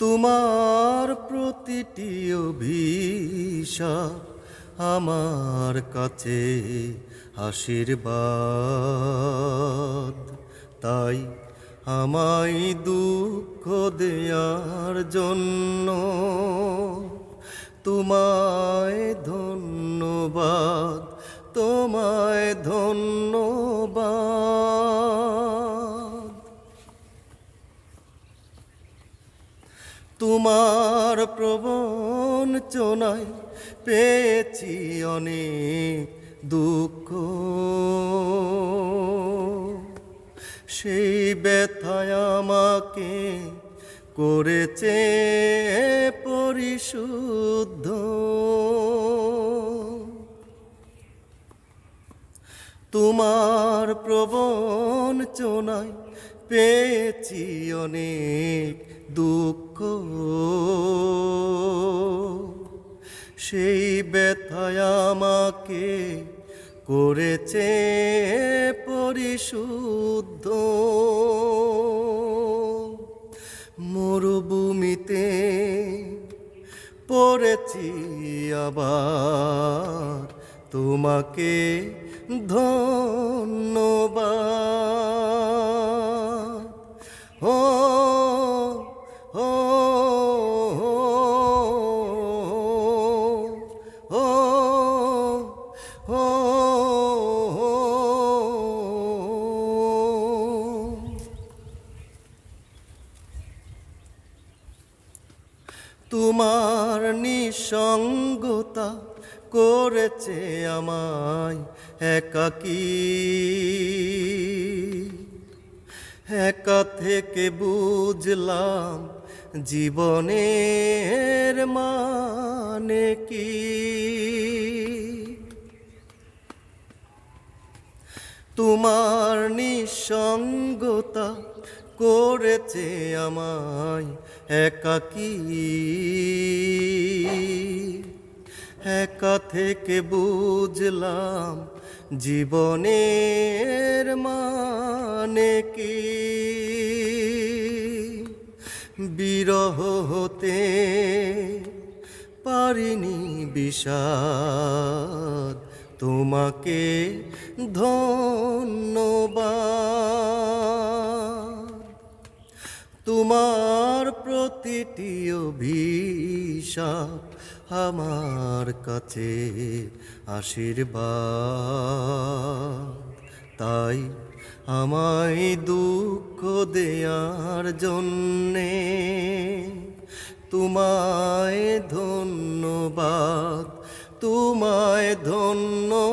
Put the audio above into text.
তোমার প্রতিটি অভিশাপ আমার কাছে আশীর্বাদ তাই আমায় দুঃখ দেয়ার জন্য তোমায় ধন্যবাদ তোমায় ধন্যবাদ। তোমার প্রবঞ্চনায় পেয়েছি অনেক দুঃখ। সেই ব্যথায় আমাকে করেছে পরিশুদ্ধ। তোমার প্রবণ প্রবঞ্চনায় পেয়েছি অনেক দুঃখ। সেই ব্যথায় আমাকে করেছে পরিশুদ্ধ। মরুভূমিতে পড়েছি আবার তোমাকে ধন্যবাদ। তোমার নিঃসঙ্গতা করেছে আমায় একাকি। একা থেকে বুঝলাম জীবনের মানে কি। তোমার নিঃসঙ্গতা করেছে আমায় একাকী। একা থেকে বুঝলাম জীবনের মানে কি। বিরহ হতে পারিনি বিষাদ। তোমাকে ধন্যবাদ। তোমার প্রতিটি অভিশাপ আমার কাছে আশীর্বাদ। তাই আমায় দুঃখ দেয়ার জন্যে তোমায় ধন্যবাদ। তোমায় ধন্যবাদ।